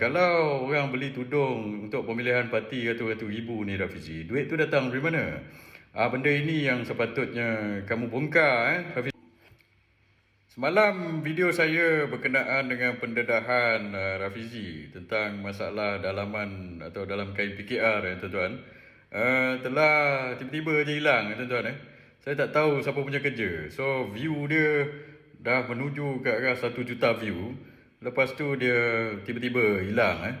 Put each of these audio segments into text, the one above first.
Kalau orang beli tudung untuk pemilihan parti ratus-ratus ribu ni Rafizi, duit tu datang dari mana? Ah benda ini yang sepatutnya kamu bongkar eh Rafizi. Semalam video saya berkenaan dengan pendedahan uh, Rafizi tentang masalah dalaman atau dalam kain PKR ya tuan-tuan. Uh, telah tiba-tiba je hilang ya tuan-tuan eh. Saya tak tahu siapa punya kerja. So view dia dah menuju ke arah 1 juta view. Lepas tu dia tiba-tiba hilang eh.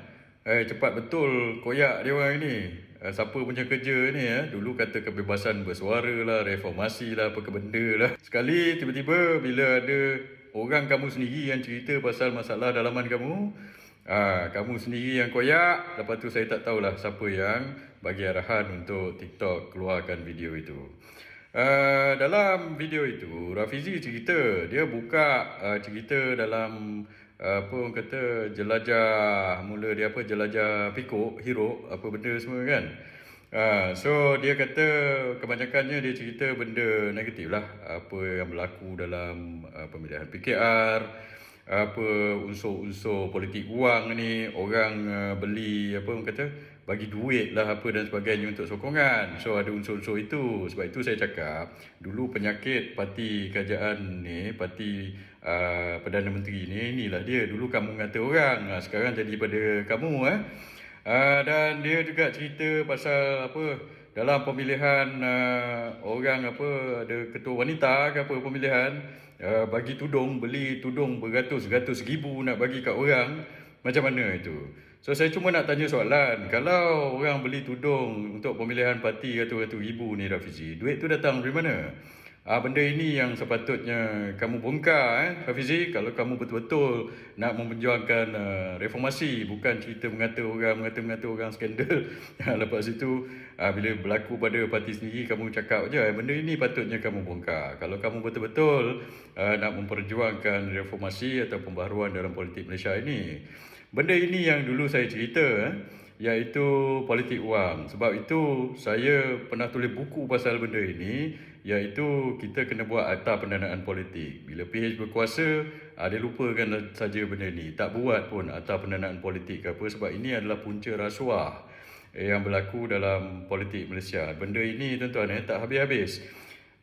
Eh cepat betul koyak dia orang ni. Eh, siapa punya kerja ni eh. Dulu kata kebebasan bersuara lah, reformasi lah, apa ke benda lah. Sekali tiba-tiba bila ada orang kamu sendiri yang cerita pasal masalah dalaman kamu, ah kamu sendiri yang koyak, lepas tu saya tak tahulah siapa yang bagi arahan untuk TikTok keluarkan video itu. Uh, dalam video itu Rafizi cerita dia buka uh, cerita dalam apa orang kata jelajah mula dia apa jelajah pikuk hero apa benda semua kan. Uh, so dia kata kebanyakannya dia cerita benda negatif lah. Apa yang berlaku dalam uh, pemilihan PKR apa unsur-unsur politik wang ni orang uh, beli apa orang kata bagi duit lah apa dan sebagainya untuk sokongan. So ada unsur-unsur itu. Sebab itu saya cakap dulu penyakit parti kerajaan ni, parti uh, Perdana Menteri ni, inilah dia. Dulu kamu ngata orang, uh, sekarang jadi pada kamu eh. Uh, dan dia juga cerita pasal apa dalam pemilihan uh, orang apa ada ketua wanita ke apa pemilihan uh, bagi tudung beli tudung beratus-ratus ribu nak bagi kat orang macam mana itu So saya cuma nak tanya soalan, kalau orang beli tudung untuk pemilihan parti ratus-ratus ribu ni Rafizi, duit tu datang dari mana? Ah benda ini yang sepatutnya kamu bongkar eh Rafizi kalau kamu betul-betul nak memperjuangkan uh, reformasi bukan cerita mengata orang mengata-mengata orang skandal. Lepas itu uh, bila berlaku pada parti sendiri kamu cakap je eh, benda ini patutnya kamu bongkar. Kalau kamu betul-betul uh, nak memperjuangkan reformasi atau pembaharuan dalam politik Malaysia ini. Benda ini yang dulu saya cerita eh, iaitu politik wang. Sebab itu saya pernah tulis buku pasal benda ini iaitu kita kena buat akta pendanaan politik. Bila PH berkuasa, ah, dia lupakan saja benda ini. Tak buat pun akta pendanaan politik ke apa sebab ini adalah punca rasuah yang berlaku dalam politik Malaysia. Benda ini tuan-tuan eh, tak habis-habis.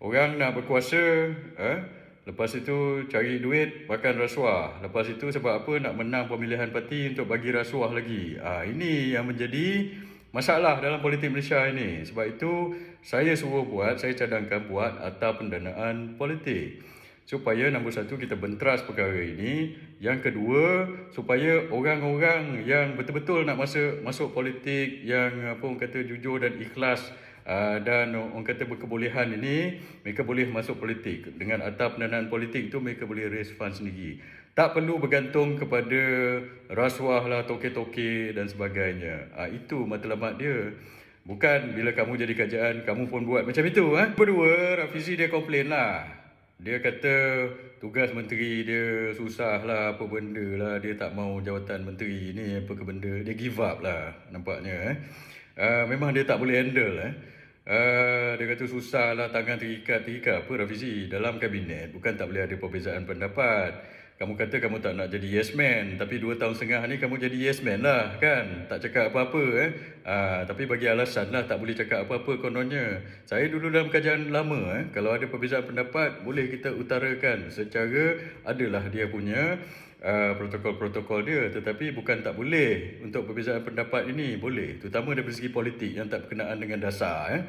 Orang nak berkuasa, eh, Lepas itu cari duit makan rasuah. Lepas itu sebab apa nak menang pemilihan parti untuk bagi rasuah lagi. Ha, ini yang menjadi masalah dalam politik Malaysia ini. Sebab itu saya suruh buat, saya cadangkan buat atau pendanaan politik. Supaya nombor satu kita benteras perkara ini. Yang kedua supaya orang-orang yang betul-betul nak masuk masuk politik yang apa orang kata jujur dan ikhlas Uh, dan orang kata berkebolehan ini mereka boleh masuk politik. Dengan atap pendanaan politik itu mereka boleh raise fund sendiri. Tak perlu bergantung kepada rasuah lah toke-toke dan sebagainya. Uh, itu matlamat dia. Bukan bila kamu jadi kerajaan kamu pun buat macam itu ha? kedua Rafizi dia komplain lah. Dia kata tugas menteri dia susah lah apa benda lah. Dia tak mau jawatan menteri ni apa ke benda. Dia give up lah nampaknya eh. Uh, memang dia tak boleh handle eh. Uh, dia kata susah lah tangan terikat terikat apa Rafizi? Dalam kabinet bukan tak boleh ada perbezaan pendapat kamu kata kamu tak nak jadi yes man tapi dua tahun setengah ni kamu jadi yes man lah kan? Tak cakap apa-apa eh? Uh, tapi bagi alasan lah tak boleh cakap apa-apa kononnya. Saya dulu dalam kajian lama eh kalau ada perbezaan pendapat boleh kita utarakan secara adalah dia punya Uh, protokol-protokol dia. Tetapi bukan tak boleh untuk perbezaan pendapat ini. Boleh terutama dari segi politik yang tak berkenaan dengan dasar eh?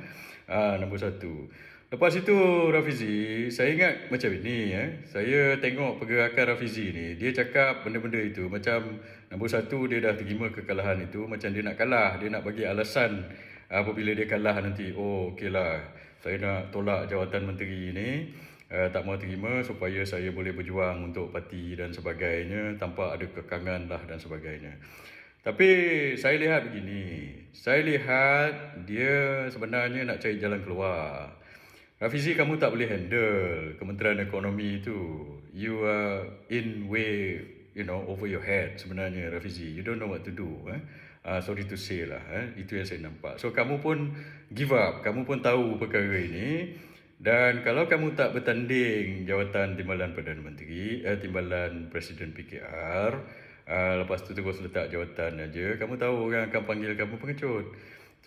Uh, nombor satu lepas itu Rafizi saya ingat macam ini eh saya tengok pergerakan Rafizi ni dia cakap benda-benda itu macam nombor satu dia dah terima kekalahan itu macam dia nak kalah dia nak bagi alasan apabila dia kalah nanti oh okeylah saya nak tolak jawatan menteri ini uh, tak mahu terima supaya saya boleh berjuang untuk parti dan sebagainya tanpa ada kekangan lah dan sebagainya. Tapi saya lihat begini, saya lihat dia sebenarnya nak cari jalan keluar. Rafizi kamu tak boleh handle Kementerian Ekonomi itu. You are in way, you know, over your head sebenarnya Rafizi. You don't know what to do. Eh? Uh, sorry to say lah. Eh? Itu yang saya nampak. So kamu pun give up. Kamu pun tahu perkara ini. Dan kalau kamu tak bertanding jawatan timbalan Perdana Menteri, eh, timbalan Presiden PKR, Uh, lepas tu terus letak jawatan aja. Kamu tahu orang akan panggil kamu pengecut.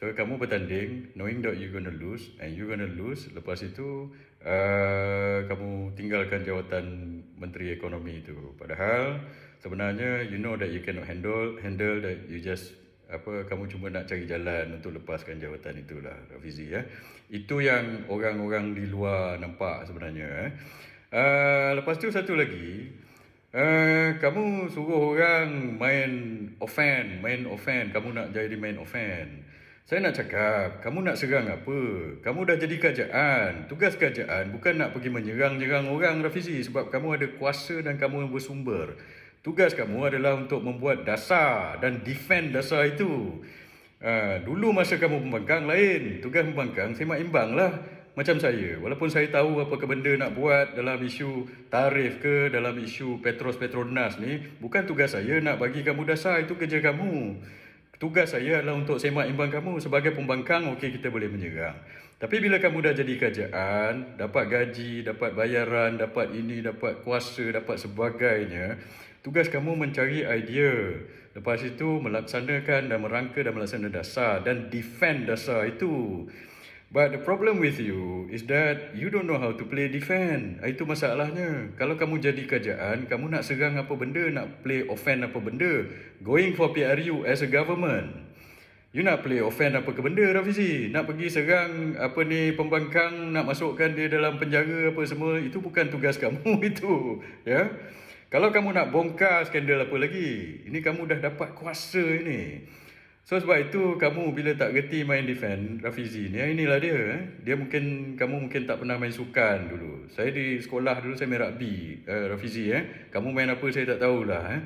So kamu bertanding knowing that you gonna lose and you gonna lose. Lepas itu uh, kamu tinggalkan jawatan menteri ekonomi itu. Padahal sebenarnya you know that you cannot handle handle that you just apa kamu cuma nak cari jalan untuk lepaskan jawatan itulah Rafizi ya. Itu yang orang-orang di luar nampak sebenarnya eh. Uh, lepas tu satu lagi Uh, kamu suruh orang main offend, main offend. Kamu nak jadi main offend. Saya nak cakap, kamu nak serang apa? Kamu dah jadi kerajaan. Tugas kerajaan bukan nak pergi menyerang-nyerang orang, Rafizi. Sebab kamu ada kuasa dan kamu bersumber. Tugas kamu adalah untuk membuat dasar dan defend dasar itu. Uh, dulu masa kamu pembangkang lain. Tugas pembangkang semak imbang lah macam saya walaupun saya tahu apa ke benda nak buat dalam isu tarif ke dalam isu Petros Petronas ni bukan tugas saya nak bagi kamu dasar itu kerja kamu tugas saya adalah untuk semak imbang kamu. Sebagai pembangkang okey kita boleh menyerang. Tapi bila kamu dah jadi kerajaan dapat gaji dapat bayaran dapat ini dapat kuasa dapat sebagainya tugas kamu mencari idea. Lepas itu melaksanakan dan merangka dan melaksanakan dasar dan defend dasar itu But the problem with you is that you don't know how to play defend. Itu masalahnya. Kalau kamu jadi kerajaan, kamu nak serang apa benda, nak play offend apa benda. Going for PRU as a government. You nak play offend apa ke benda Rafizi? Nak pergi serang apa ni pembangkang, nak masukkan dia dalam penjara apa semua, itu bukan tugas kamu itu. Ya. Kalau kamu nak bongkar skandal apa lagi, ini kamu dah dapat kuasa ini. So sebab itu kamu bila tak gerti main defend Rafizi ni inilah dia eh. Dia mungkin kamu mungkin tak pernah main sukan dulu. Saya di sekolah dulu saya main rugby uh, Rafizi eh. Kamu main apa saya tak tahulah eh.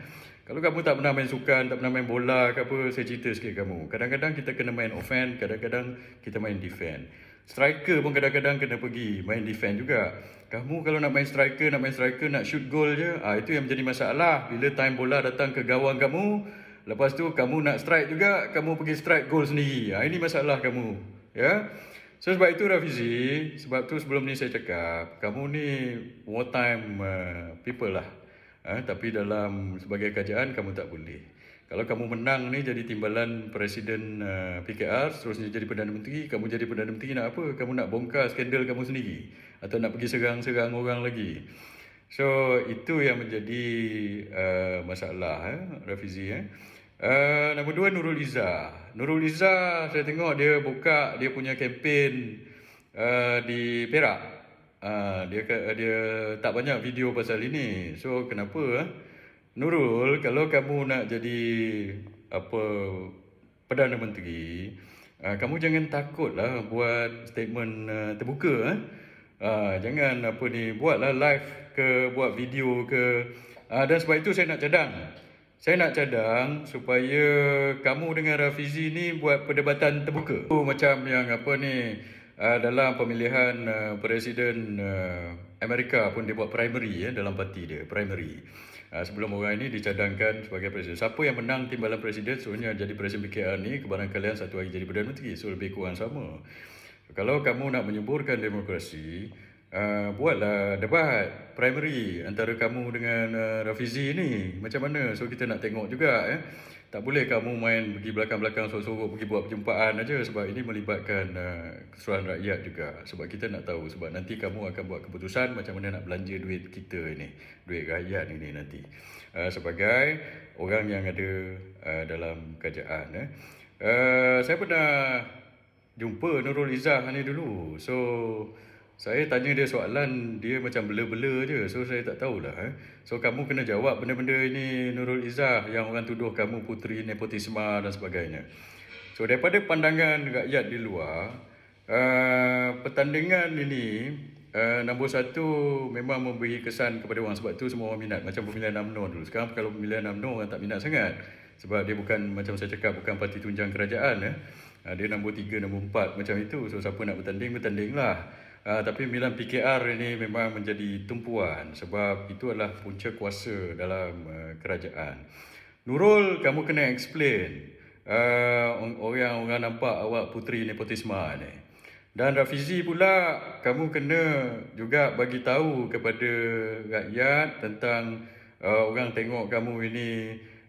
Kalau kamu tak pernah main sukan, tak pernah main bola ke apa, saya cerita sikit kamu. Kadang-kadang kita kena main offend, kadang-kadang kita main defend. Striker pun kadang-kadang kena pergi main defend juga. Kamu kalau nak main striker, nak main striker, nak shoot goal je, ah itu yang menjadi masalah. Bila time bola datang ke gawang kamu, Lepas tu kamu nak strike juga, kamu pergi strike goal sendiri. Ha, ini masalah kamu. Ya. So sebab itu Rafizi, sebab tu sebelum ni saya cakap, kamu ni wartime uh, people lah. Ha, tapi dalam sebagai kerajaan kamu tak boleh. Kalau kamu menang ni jadi timbalan Presiden uh, PKR, seterusnya jadi Perdana Menteri, kamu jadi Perdana Menteri nak apa? Kamu nak bongkar skandal kamu sendiri. Atau nak pergi serang-serang orang lagi. So itu yang menjadi uh, masalah eh, Rafizi. Eh. Uh, nombor dua Nurul Izzah. Nurul Izzah saya tengok dia buka dia punya kempen uh, di Perak. Uh, dia dia tak banyak video pasal ini. So kenapa? Uh? Nurul, kalau kamu nak jadi apa Perdana Menteri, uh, kamu jangan takutlah buat statement uh, terbuka. Uh. Uh, jangan apa ni buatlah live ke buat video ke. Uh, dan sebab itu saya nak cadang. Saya nak cadang supaya kamu dengan Rafizi ni buat perdebatan terbuka. Oh, macam yang apa ni uh, dalam pemilihan uh, presiden uh, Amerika pun dia buat primary ya dalam parti dia, primary. Uh, sebelum orang ini dicadangkan sebagai presiden. Siapa yang menang timbalan presiden sebenarnya jadi presiden PKR ni kebaran kalian satu hari jadi Perdana Menteri. So lebih kurang sama. Kalau kamu nak menyuburkan demokrasi, uh, buatlah debat primary antara kamu dengan uh, Rafizi ni. Macam mana? So kita nak tengok juga eh. Tak boleh kamu main pergi belakang-belakang sorok-sorok pergi buat perjumpaan aja sebab ini melibatkan uh, keseluruhan rakyat juga. Sebab kita nak tahu sebab nanti kamu akan buat keputusan macam mana nak belanja duit kita ini duit rakyat ini nanti. Uh, sebagai orang yang ada uh, dalam kerajaan eh. Uh, saya pernah jumpa Nurul Izzah ni dulu. So saya tanya dia soalan, dia macam bela-bela je. So, saya tak tahulah. Eh. So, kamu kena jawab benda-benda ini Nurul Izzah yang orang tuduh kamu puteri nepotisme dan sebagainya. So, daripada pandangan rakyat di luar, uh, pertandingan ini uh, nombor satu memang memberi kesan kepada orang. Sebab tu semua orang minat. Macam pemilihan UMNO dulu. Sekarang kalau pemilihan UMNO orang tak minat sangat. Sebab dia bukan, macam saya cakap, bukan parti tunjang kerajaan. Eh. Uh, dia nombor tiga, nombor empat macam itu. So, siapa nak bertanding, bertandinglah. Uh, tapi Milan PKR ini memang menjadi tumpuan sebab itu adalah punca kuasa dalam uh, kerajaan. Nurul, kamu kena explain. Uh, orang orang nampak awak puteri nepotisme ni. Dan Rafizi pula, kamu kena juga bagi tahu kepada rakyat tentang uh, orang tengok kamu ini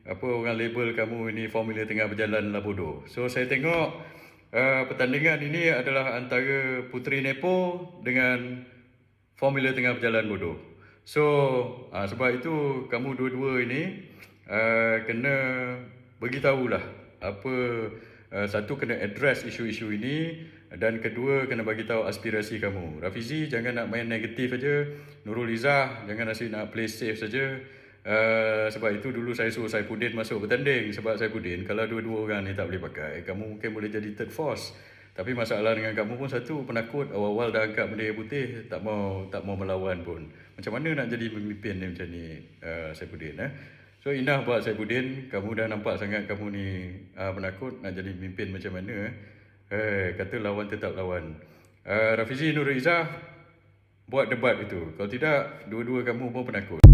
apa orang label kamu ini formula tengah berjalan lah bodoh. So saya tengok uh, pertandingan ini adalah antara Puteri Nepo dengan formula tengah berjalan bodoh. So uh, sebab itu kamu dua-dua ini uh, kena beritahulah apa uh, satu kena address isu-isu ini dan kedua kena bagi tahu aspirasi kamu. Rafizi jangan nak main negatif aja. Nurul Izzah jangan asyik nak play safe saja. Uh, sebab itu dulu saya suruh Saifuddin masuk bertanding. Sebab Saifuddin kalau dua-dua orang ni tak boleh pakai kamu mungkin boleh jadi third force. Tapi masalah dengan kamu pun satu penakut awal-awal dah angkat bendera putih tak mau tak mau melawan pun. Macam mana nak jadi pemimpin ni macam ni uh, Saifuddin eh? So indah buat Saifuddin. Kamu dah nampak sangat kamu ni uh, penakut nak jadi pemimpin macam mana eh, eh kata lawan tetap lawan. Uh, Rafizi Nurul Izzah buat debat itu. Kalau tidak dua-dua kamu pun penakut